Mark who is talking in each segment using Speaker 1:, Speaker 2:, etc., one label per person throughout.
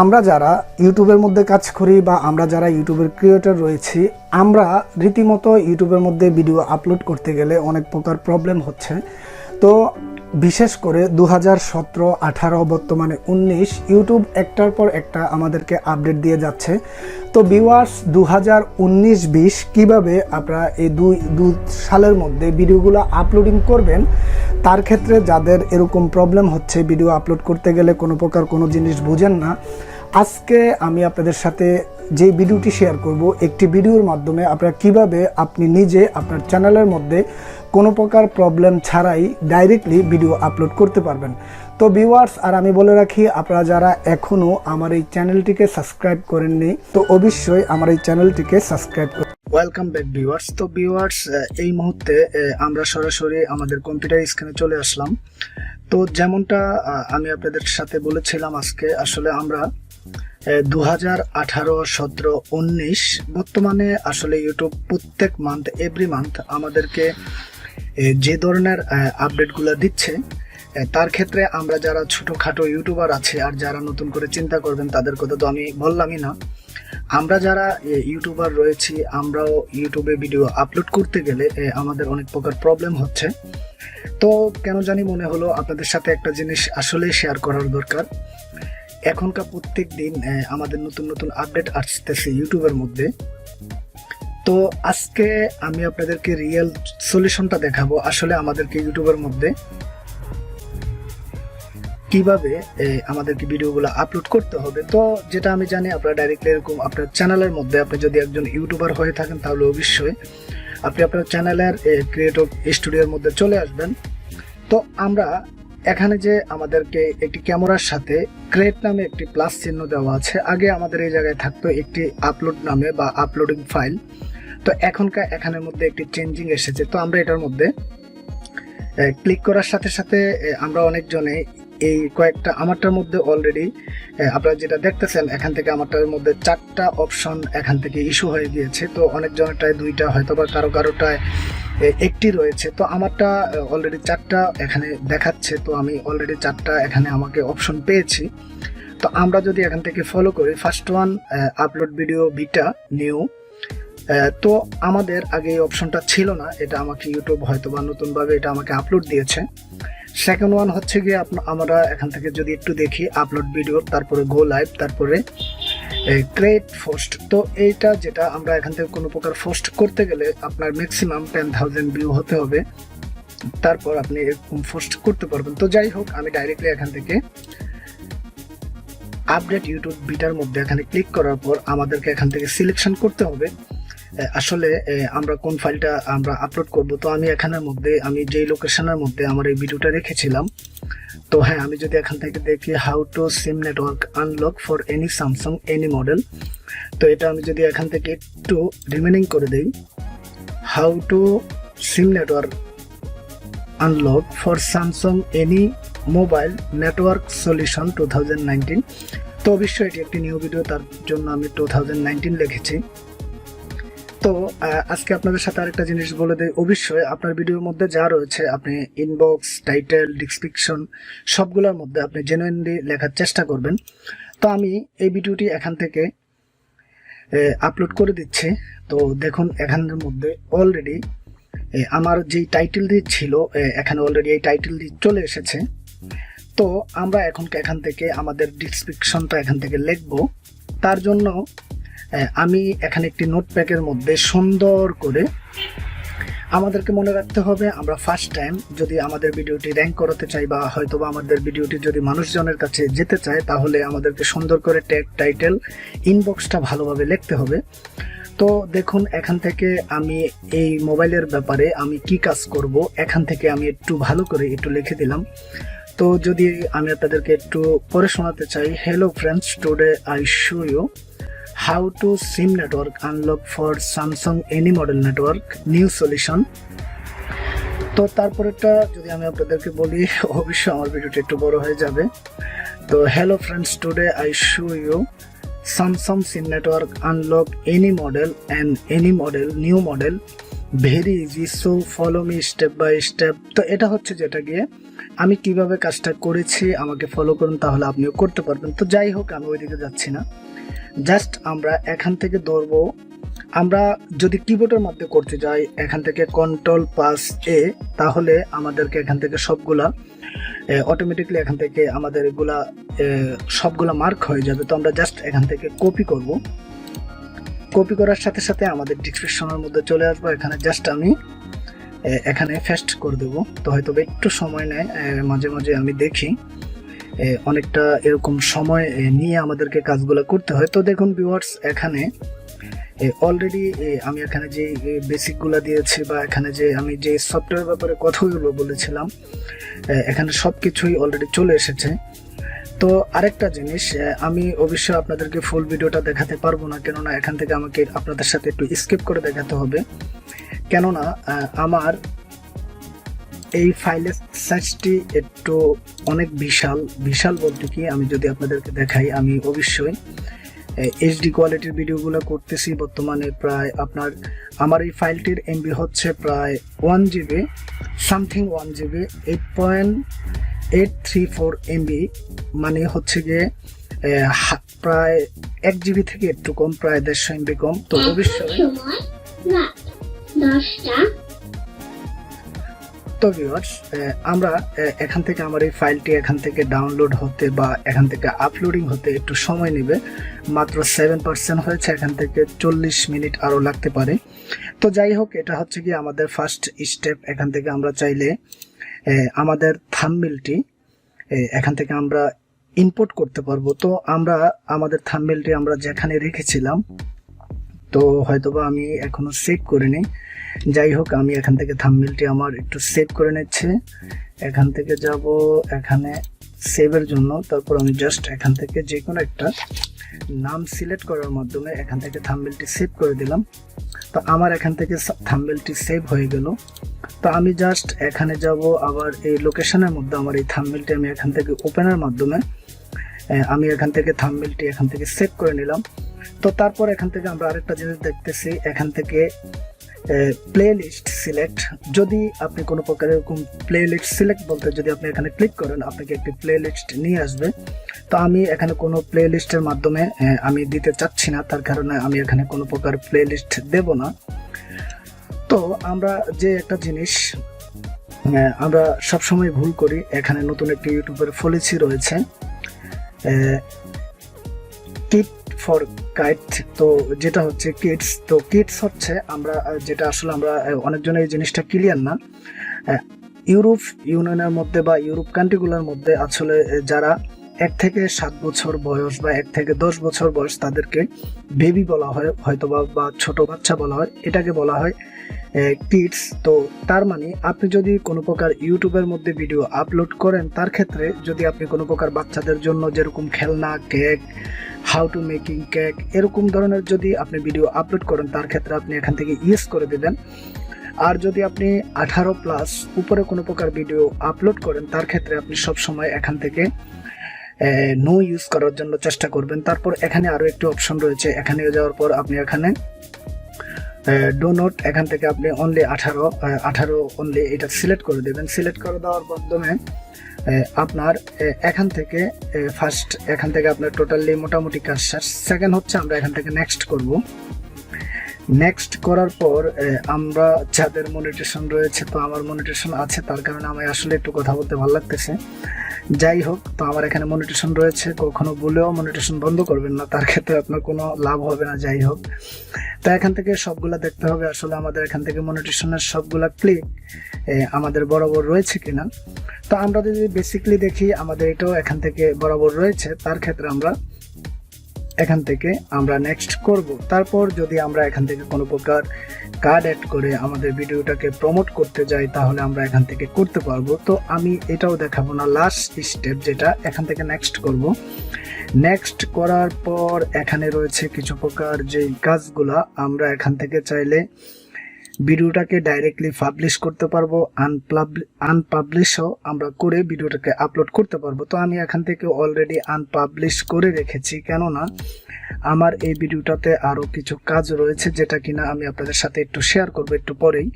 Speaker 1: আমরা যারা ইউটিউবের মধ্যে কাজ করি বা আমরা যারা ইউটিউবের ক্রিয়েটর রয়েছি, আমরা রীতিমতো ইউটিউবের মধ্যে ভিডিও আপলোড করতে গেলে অনেক প্রকার প্রবলেম হচ্ছে। তো বিশেষ করে দু হাজার সতেরো, আঠারো, বর্তমানে উনিশ, ইউটিউব একটার পর একটা আমাদেরকে আপডেট দিয়ে যাচ্ছে। তো ভিউয়ার্স দু হাজার উনিশ বিশ কীভাবে আপনারা এই দুই, দু সালের মধ্যে ভিডিওগুলো আপলোডিং করবেন? তার ক্ষেত্রে যাদের এরকম প্রবলেম হচ্ছে ভিডিও আপলোড করতে গেলে কোনো প্রকার কোনো জিনিস বুঝেন না। আজকে আমি আপনাদের সাথে যে ভিডিওটি শেয়ার করব, একটি ভিডিওর মাধ্যমে আপনারা কীভাবে আপনি নিজে আপনার চ্যানেলের মধ্যে কোনো প্রকার প্রবলেম ছাড়াই ডাইরেক্টলি ভিডিও আপলোড করতে পারবেন। তো ভিউয়ার্স আর আমি বলে রাখি, আপনারা যারা এখনও আমার এই চ্যানেলটিকে সাবস্ক্রাইব করেননি, তো অবশ্যই আমার এই চ্যানেলটিকে সাবস্ক্রাইব করুন ওয়েলকাম ব্যাক ভিউয়ার্স তো ভিউয়ার্স এই মুহূর্তে আমরা সরাসরি আমাদের কম্পিউটার স্ক্রিনে চলে আসলাম। তো যেমনটা আমি আপনাদের সাথে বলেছিলাম আজকে, আসলে আমরা দু হাজার আঠারো, সতেরো, উনিশ, বর্তমানে আসলে ইউটিউব প্রত্যেক মান্থ এভরি মান্থ আমাদেরকে যে ধরনের আপডেটগুলো দিচ্ছে তার ক্ষেত্রে আমরা যারা ছোটোখাটো ইউটিউবার আছে আর যারা নতুন করে চিন্তা করবেন, তাদের কথা তো আমি বললামই না। আমরা যারা ইউটিউবার রয়েছি, আমরাও ইউটিউবে ভিডিও আপলোড করতে গেলে আমাদের অনেক প্রকার প্রবলেম হচ্ছে। তো কেন জানি মনে হলো আপনাদের সাথে একটা জিনিস আসলে শেয়ার করার দরকার। এখনকার প্রত্যেক দিন আমাদের নতুন নতুন আপডেট আসতেছে ইউটিউবের মধ্যে। তো আজকে আমি আপনাদেরকে রিয়েল সলিউশনটা দেখাবো আসলে আমাদেরকে ইউটিউবের মধ্যে। কীভাবে আমাদেরকে ভিডিওগুলো আপলোড করতে হবে। তো যেটা আমি জানি, আপনারা ডাইরেক্টলি এরকম আপনার চ্যানেলের মধ্যে আপনি যদি একজন ইউটিউবার হয়ে থাকেন, তাহলে অবশ্যই আপনি আপনার চ্যানেলের ক্রিয়েটর স্টুডিওর মধ্যে চলে আসবেন। তো আমরা এখানে যে আমাদেরকে একটি ক্যামেরার সাথে ক্রেট নামে একটি প্লাস চিহ্ন দেওয়া আছে, আগে আমাদের এই জায়গায় থাকতো একটি আপলোড নামে বা আপলোডিং ফাইল তো এখনকার, এখানের মধ্যে একটি চেঞ্জিং এসেছে। তো আমরা এটার মধ্যে ক্লিক করার সাথে সাথে আমরা অনেকজনে এই কয়েকটা, আমারটার মধ্যে অলরেডি আপনারা যেটা দেখতেছেন, এখান থেকে আমারটার মধ্যে চারটা অপশন এখান থেকে ইস্যু হয়ে গিয়েছে। তো অনেকজনেরটায় দুইটা হয়তো বা কারও কারোটায় একটি রয়েছে। তো আমারটা অলরেডি চারটা এখানে দেখাচ্ছে। তো আমি অলরেডি চারটা এখানে আমাকে অপশন পেয়েছি। তো আমরা যদি এখান থেকে ফলো করি first one upload video beta new তো আমাদের আগে এই অপশনটা ছিল না, এটা আমাকে ইউটিউব হয়তো বা নতুনভাবে এটা আমাকে আপলোড দিয়েছে। সেকেন্ড ওয়ান হচ্ছে গিয়ে আমরা এখান থেকে যদি একটু দেখি আপলোড ভিডিও তারপরে গো লাইভ তারপরে ক্রিয়েট পোস্ট তো এইটা যেটা আমরা এখান থেকে কোনো প্রকার পোস্ট করতে গেলে আপনার ম্যাক্সিমাম টেন থাউজেন্ড ভিউ হতে হবে। তারপর আপনি এরকম পোস্ট করতে পারবেন। তো যাই হোক, আমি ডাইরেক্টলি এখান থেকে আপডেট ইউটিউব বিটার মধ্যে এখানে ক্লিক করার পর আমাদেরকে এখান থেকে সিলেকশন করতে হবে। আসলে আমরা কোন ফাইলটা আমরা আপলোড করব, তো আমি এখানের মধ্যে, আমি যেই লোকেশনের মধ্যে আমার এই ভিডিওটা রেখেছিলাম, তো হ্যাঁ আমি যদি এখান থেকে দেখি how to SIM network unlock for any Samsung any model তো এটা আমি যদি এখান থেকে একটু রিমেনিং করে দিই how to SIM network unlock for Samsung any mobile network solution two thousand nineteen তো অবশ্যই এটি একটি নিউ ভিডিও তার জন্য আমি টু থাউজেন্ড নাইনটিন লিখেছি। তো আজকে আপনাদের সাথে আরেকটা জিনিস বলে দেই। অবশ্যই আপনার ভিডিওর মধ্যে যা রয়েছে, আপনি ইনবক্স টাইটেল ডিসক্রিপশন সবগুলোর মধ্যে আপনি জেনুইনলি লেখার চেষ্টা করবেন। তো আমি এই ভিডিওটি এখান থেকে আপলোড করে দিচ্ছি। তো দেখুন, এখানের মধ্যে অলরেডি আমার যেই টাইটেল দিয়ে ছিল এখানে অলরেডি এই টাইটেল দিয়ে চলে এসেছে। তো আমরা এখন এখান থেকে আমাদের ডিসক্রিপশনটা এখান থেকে লিখব। তার জন্য আমি এখানে একটি নোটপ্যাকের মধ্যে সুন্দর করে আমাদেরকে মনে রাখতে হবে, আমরা ফার্স্ট টাইম যদি আমাদের ভিডিওটি র্যাঙ্ক করাতে চাই বা হয়তো বা আমাদের ভিডিওটি যদি মানুষজনের কাছে যেতে চায়, তাহলে আমাদেরকে সুন্দর করে ট্যাগ টাইটেল ইনবক্সটা ভালোভাবে লিখতে হবে। তো দেখুন, এখান থেকে আমি এই মোবাইলের ব্যাপারে আমি কি কাজ করব, এখান থেকে আমি একটু ভালো করে একটু লিখে দিলাম। তো যদি আমি আপনাদেরকে একটু পরে শোনাতে চাই hello friends today I show you how to SIM network unlock for Samsung any model network, new solution. তো তারপরেটা যদি আমি আপনাদেরকে বলি, অবশ্যই আমার ভিডিওটা একটু বড় হয়ে যাবে। তো hello friends, today I show you Samsung SIM network unlock any model and any model new model very easy, so follow me step by step. তো এটা হচ্ছে যেটা গিয়ে আমি কীভাবে কাজটা করেছি, আমাকে ফলো করুন, তাহলে আপনিও করতে পারবেন। তো যাই হোক, আমি ওইদিকে যাচ্ছি না। জাস্ট আমরা এখান থেকে ধরবো, আমরা যদি কিবোর্ডের মধ্যে করতে যাই, এখান থেকে কন্ট্রোল পাস এ তাহলে আমাদেরকে এখান থেকে সবগুলা অটোমেটিকলি এখান থেকে আমাদের এগুলা সবগুলা মার্ক হয়ে যাবে। তো আমরা জাস্ট এখান থেকে কপি করব। কপি করার সাথে সাথে আমাদের ডিসক্রিপশনের মধ্যে চলে আসব। এখানে জাস্ট আমি এখানে ফেস্ট করে দেবো। তো হয়তো একটু সময় নেয় মাঝে মাঝে আমি দেখি। অনেকটা এরকম সময় নিয়ে আমাদেরকে কাজগুলো করতে হয়। তো দেখুন ভিউয়ার্স এখানে অলরেডি আমি এখানে যে বেসিকগুলো দিয়েছি বা এখানে যে, আমি যে সফটওয়্যার ব্যাপারে কথাগুলো বলেছিলাম এখানে সব কিছুই অলরেডি চলে এসেছে। তো আরেকটা জিনিস আমি অবশ্যই আপনাদেরকে ফুল ভিডিওটা দেখাতে পারব না, কেননা এখান থেকে আমাকে আপনাদের সাথে একটু স্কিপ করে দেখাতে হবে। কেননা আমার এই ফাইলের সাইজটি একটু অনেক বিশাল বিশাল বলতে কি আমি যদি আপনাদেরকে দেখাই আমি অবশ্যই এইচডি কোয়ালিটির ভিডিওগুলো করতেছি বর্তমানে প্রায় আপনার আমার এই ফাইলটির এমবি হচ্ছে প্রায় one GB something one GB eight point eight three four MB মানে হচ্ছে গিয়ে প্রায় এক জিবি থেকে একটু কম প্রায় দেড়শো এমবি কম। তো অবশ্যই তো ভিউয়ার্স আমরা এখান থেকে আমার এই ফাইলটি এখান থেকে ডাউনলোড হতে বা এখান থেকে আপলোডিং হতে একটু সময় নেবে। মাত্র সেভেন পার্সেন্ট হয়েছে, এখান থেকে চল্লিশ মিনিট আরও লাগতে পারে। তো যাই হোক, এটা হচ্ছে কি আমাদের ফার্স্ট স্টেপ এখান থেকে আমরা চাইলে আমাদের থাম্বনেলটি এখান থেকে আমরা ইনপুট করতে পারব। তো আমরা, আমাদের থাম্বনেলটি আমরা যেখানে রেখেছিলাম তো হয়তোবা আমি এখনও সেভ করে করিনি যাই হোক, আমি এখান থেকে থাম্বনেলটি আমার একটু সেভ করে নিচ্ছে। এখান থেকে যাব এখানে সেভের জন্য। তারপর আমি জাস্ট এখান থেকে যে কোনো একটা নাম সিলেক্ট করার মাধ্যমে এখান থেকে থাম্বনেলটি সেভ করে দিলাম। তো আমার এখান থেকে থাম্বনেলটি সেভ হয়ে গেল। তো আমি জাস্ট এখানে যাব আবার এই লোকেশনের মধ্যে আমার এই থাম্বনেলটি আমি এখান থেকে ওপেনের মাধ্যমে আমি এখান থেকে থাম্বনেলটি এখান থেকে সেভ করে নিলাম। তো তারপর এখান থেকে আমরা আরেকটা জিনিস দেখতেছি, এখান থেকে প্লে লিস্ট সিলেক্ট যদি আপনি কোনো প্রকার এরকম প্লে লিস্ট সিলেক্ট বলতে, যদি আপনি এখানে ক্লিক করেন, আপনাকে একটি প্লে লিস্ট নিয়ে আসবে। তো আমি এখানে কোনো প্লে লিস্টের মাধ্যমে আমি দিতে চাচ্ছি না, তার কারণে আমি এখানে কোনো প্রকার প্লে লিস্ট দেব না। তো আমরা যে একটা জিনিস আমরা সবসময় ভুল করি, এখানে নতুন একটি ইউটিউবের পলিসি রয়েছে। কিট ফর কাইট তো যেটা হচ্ছে কিডস তো কিটস হচ্ছে আমরা যেটা আসলে আমরা অনেকজন এই জিনিসটা ক্লিয়ার না। ইউরোপ ইউনিয়নের মধ্যে বা ইউরোপ কান্ট্রিগুলোর মধ্যে আসলে যারা এক থেকে সাত বছর বয়স বা এক থেকে দশ বছর বয়স তাদেরকে বেবি বলা হয় হয়তো বা ছোট বাচ্চা বলা হয়, এটাকে বলা হয় কিডস তো তার মানে আপনি যদি কোনো প্রকার ইউটিউবের মধ্যে ভিডিও আপলোড করেন, তার ক্ষেত্রে যদি আপনি কোনো প্রকার বাচ্চাদের জন্য যেরকম খেলনা cake how to making cake এরকম ধরনের যদি আপনি ভিডিও আপলোড করেন, তার ক্ষেত্রে আপনি এখান থেকে ইয়েস করে দেবেন। আর যদি আপনি আঠারো প্লাস উপরে কোনো প্রকার ভিডিও আপলোড করেন, তার ক্ষেত্রে আপনি সব সময় এখান থেকে নো ইউজ করার জন্য চেষ্টা করবেন। তারপর এখানে আরও একটি অপশন রয়েছে। এখানে যাওয়ার পর আপনি এখানে ডো নোট এখান থেকে আপনি অনলি আঠারো আঠারো অনলি এটা সিলেক্ট করে দেবেন। সিলেক্ট করে দেওয়ার মাধ্যমে আপনার এখান থেকে ফার্স্ট এখান থেকে আপনার টোটালি মোটামুটি কাজ শেষ। সেকেন্ড হচ্ছে আমরা এখান থেকে নেক্সট করব। নেক্সট করার পর আমরা যাদের মনিটেশন রয়েছে, তো আমার মনিটেশন আছে, তার কারণে আমি আসলে একটু কথা বলতে ভালো লাগতেছে। যাই হোক, তো আমার এখানে মনিটেশন রয়েছে। কখনো বলেও মনিটেশন বন্ধ করবেন না, তার ক্ষেত্রে আপনার কোনো লাভ হবে না, যাই হোক। তো এখান থেকে সবগুলা দেখতে হবে, আসলে আমাদের এখান থেকে মনিটেশনের সবগুলা ক্লিক আমাদের বরাবর রয়েছে কিনা। তো আমরা যদি বেসিকলি দেখি, আমাদের এটাও এখান থেকে বরাবর রয়েছে, তার ক্ষেত্রে আমরা এখান থেকে আমরা নেক্সট করব। তারপর যদি আমরা এখান থেকে কোনো প্রকার কার্ড অ্যাড করে আমাদের ভিডিওটাকে প্রমোট করতে যাই, তাহলে আমরা এখান থেকে করতে পারব। তো আমি এটাও দেখাবো না লাস্ট স্টেপ যেটা, এখান থেকে নেক্সট করব। নেক্সট করার পর এখানে রয়েছে কিছু প্রকার যে কাজগুলা, আমরা এখান থেকে চাইলে ভিডিওটাকে ডাইরেক্টলি পাবলিশ করতে পারব আনপাবলিশও আমরা করে ভিডিওটাকে আপলোড করতে পারব। তো আমি এখান থেকে অলরেডি আনপাবলিশ করে রেখেছি, কেননা আমার এই ভিডিওটাতে আরও কিছু কাজ রয়েছে যেটা কিনা আমি আপনাদের সাথে একটু শেয়ার করব একটু পরেই।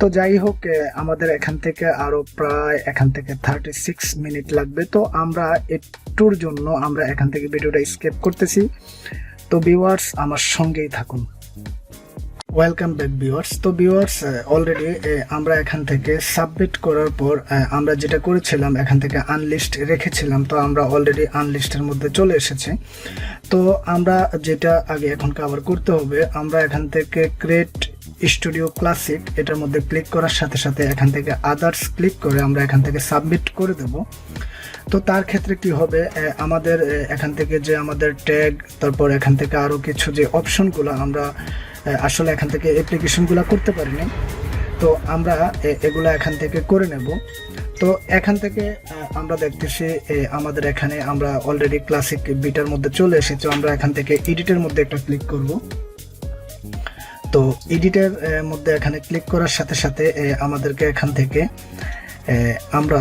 Speaker 1: তো যাই হোক আমাদের এখান থেকে আরও প্রায় এখান থেকে থার্টি সিক্স মিনিট লাগবে। তো আমরা একটুর জন্য আমরা এখান থেকে ভিডিওটা স্কেপ করতেছি। তো ভিউয়ার্স আমার সঙ্গেই থাকুন। ওয়েলকাম ব্যাক ভিউয়ার্স তো ভিউয়ার্স অলরেডি আমরা এখান থেকে সাবমিট করার পর আমরা যেটা করেছিলাম, এখান থেকে আনলিস্ট রেখেছিলাম, তো আমরা অলরেডি আনলিস্টের মধ্যে চলে এসেছি। তো আমরা যেটা আগে এখন কভার করতে হবে, আমরা এখান থেকে ক্রিয়েট স্টুডিও ক্লাসিক এটার মধ্যে ক্লিক করার সাথে সাথে এখান থেকে আদার্স ক্লিক করে আমরা এখান থেকে সাবমিট করে দেব। তো তার ক্ষেত্রে কি হবে আমাদের এখান থেকে যে আমাদের ট্যাগ তারপর এখান থেকে আরও কিছু যে অপশনগুলো আমরা আসলে এখান থেকে অ্যাপ্লিকেশনগুলো করতে পারিনি। তো আমরা এগুলা এখান থেকে করে নেব। তো এখান থেকে আমরা দেখতেছি আমাদের এখানে আমরা অলরেডি ক্লাসিক বিটার মধ্যে চলে এসেছি। আমরা এখান থেকে এডিটের মধ্যে একটা ক্লিক করব। তো এডিটের মধ্যে এখানে ক্লিক করার সাথে সাথে আমাদেরকে এখান থেকে আমরা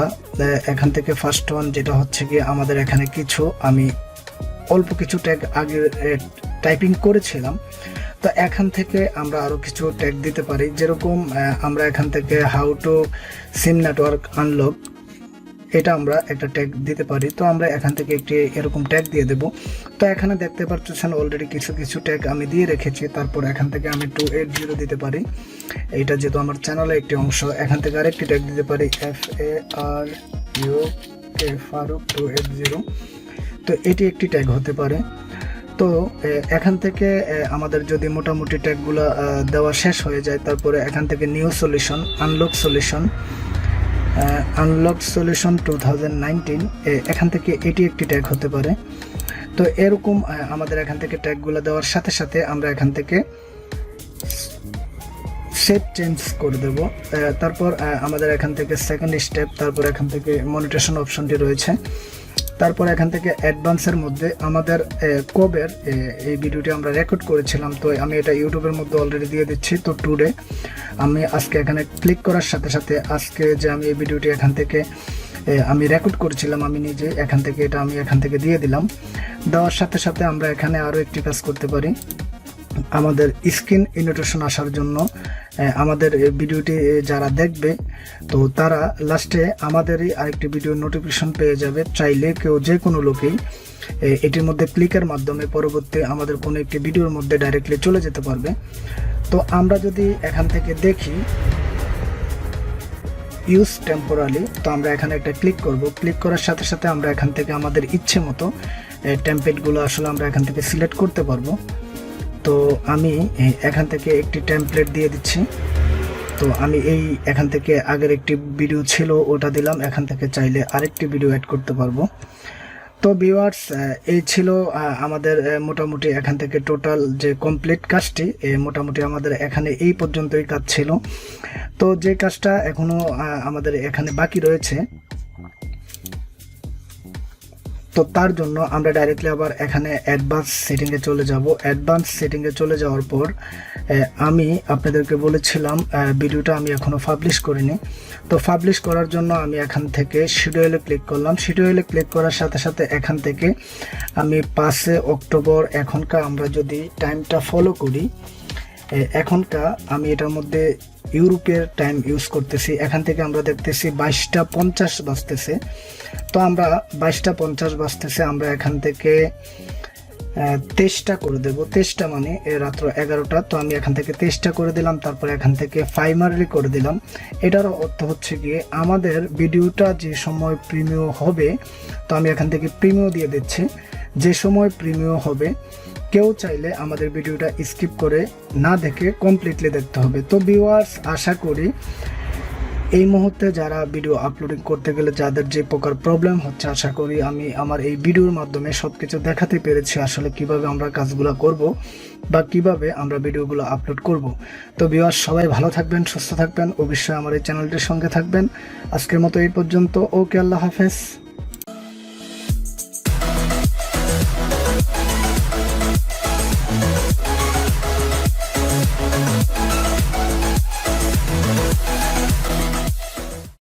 Speaker 1: এখান থেকে ফার্স্ট ওয়ান যেটা হচ্ছে কি আমাদের এখানে কিছু, আমি অল্প কিছু ট্যাগ আগে টাইপিং করেছিলাম। তো এখান থেকে আমরা আরও কিছু ট্যাগ দিতে পারি। যেরকম আমরা এখান থেকে how to SIM network unlock এটা আমরা একটা ট্যাগ দিতে পারি। তো আমরা এখান থেকে একটি এরকম ট্যাগ দিয়ে দেব। তো এখানে দেখতে পাচ্ছেন অলরেডি কিছু কিছু ট্যাগ আমি দিয়ে রেখেছি। তারপর এখান থেকে আমি টু এইট জিরো দিতে পারি। এটা যেহেতু আমার চ্যানেলের একটি অংশ, এখান থেকে আরেকটি ট্যাগ দিতে পারি। F A R U K Faruk two eight zero তো এটি একটি ট্যাগ হতে পারে। তো এখান থেকে আমাদের যদি মোটামুটি ট্যাগুলো দেওয়া শেষ হয়ে যায়, তারপরে এখান থেকে new solution unlock solution unlock solution two এখান থেকে এটি একটি ট্যাগ হতে পারে। তো এরকম আমাদের এখান থেকে ট্যাগুলো দেওয়ার সাথে সাথে আমরা এখান থেকে সেভ চেঞ্জ করে দেব। তারপর আমাদের এখান থেকে সেকেন্ড স্টেপ তারপর এখান থেকে মনিটেশন অপশনটি রয়েছে। তারপর এখান থেকে অ্যাডভান্সের মধ্যে আমাদের কবের এই ভিডিওটি আমরা রেকর্ড করেছিলাম। তো আমি এটা ইউটিউবের মধ্যে অলরেডি দিয়ে দিচ্ছি। তো টুডে আমি আজকে এখানে ক্লিক করার সাথে সাথে আজকে যে আমি এই ভিডিওটি এখান থেকে আমি রেকর্ড করেছিলাম, আমি নিজে এখান থেকে এটা আমি এখান থেকে দিয়ে দিলাম। দেওয়ার সাথে সাথে আমরা এখানে আরও একটি কাজ করতে পারি। আমাদের স্ক্রিন ইনোটেশন আসার জন্য আমাদের ভিডিওটি যারা দেখবে, তো তারা লাস্টে আমাদেরই আরেকটি ভিডিও নোটিফিকেশন পেয়ে যাবে। চাইলে কেউ যে কোনো লোকেই এটির মধ্যে ক্লিকের মাধ্যমে পরবর্তী আমাদের কোনো একটি ভিডিওর মধ্যে ডাইরেক্টলি চলে যেতে পারবে। তো আমরা যদি এখান থেকে দেখি ইউজ টেম্পোরালি তো আমরা এখানে একটা ক্লিক করব। ক্লিক করার সাথে সাথে আমরা এখান থেকে আমাদের ইচ্ছে মতো টেমপ্লেটগুলো আসলে আমরা এখান থেকে সিলেক্ট করতে পারব। তো আমি এখান থেকে একটি টেমপ্লেট দিয়ে দিচ্ছি। তো আমি এই এখান থেকে আগের একটি ভিডিও ছিল, ওটা দিলাম। এখান থেকে চাইলে আরেকটি ভিডিও অ্যাড করতে পারব। তো ভিউয়ার্স এই ছিল আমাদের মোটামুটি এখান থেকে টোটাল যে কমপ্লিট কাজটি মোটামুটি আমাদের এখানে এই পর্যন্তই কাজ ছিল। তো যে কাজটা এখনও আমাদের এখানে বাকি রয়েছে তো তার জন্য আমরা ডাইরেক্টলি আবার এখানে অ্যাডভান্স সেটিংয়ে চলে যাব। অ্যাডভান্স সেটিংয়ে চলে যাওয়ার পর আমি আপনাদেরকে বলেছিলাম ভিডিওটা আমি এখনও পাবলিশ করিনি। তো পাবলিশ করার জন্য আমি এখান থেকে শিডিউলে ক্লিক করলাম। শিডিউলে ক্লিক করার সাথে সাথে এখান থেকে আমি পাঁচে অক্টোবর এখনকার আমরা যদি টাইমটা ফলো করি এখনকার আমি এটার মধ্যে ইউরোপের টাইম ইউজ করতেছি। এখান থেকে আমরা দেখতেছি বাইশটা পঞ্চাশ বাজতেছে। তো আমরা বাইশটা পঞ্চাশ বাজতেছে, আমরা এখান থেকে তেইশটা করে দেবো। তেইশটা মানে রাত্র এগারোটা। তো আমি এখান থেকে তেইশটা করে দিলাম, তারপরে এখান থেকে ফাইমারলি করে দিলাম। এটার অর্থ হচ্ছে গিয়ে আমাদের ভিডিওটা যে সময় প্রিমিয় হবে, তো আমি এখান থেকে প্রিমিয় দিয়ে দিচ্ছি। যে সময় প্রিমিয় হবে কেউ চাইলে আমাদের ভিডিওটা স্কিপ করে না দেখে কমপ্লিটলি দেখতে হবে। তো ভিউয়ার্স আশা করি এই মুহূর্তে যারা ভিডিও আপলোডিং করতে গেলে যাদের যে প্রকার প্রবলেম হচ্ছে, আশা করি আমি আমার এই ভিডিওর মাধ্যমে সব কিছু দেখাতে পেরেছি আসলে কীভাবে আমরা কাজগুলো করব বা কীভাবে আমরা ভিডিওগুলো আপলোড করব। তো ভিউয়ার্স সবাই ভালো থাকবেন, সুস্থ থাকবেন, অবশ্যই আমার এই চ্যানেলটির সঙ্গে থাকবেন। আজকের মতো এই পর্যন্ত। ওকে, আল্লাহ হাফেজ।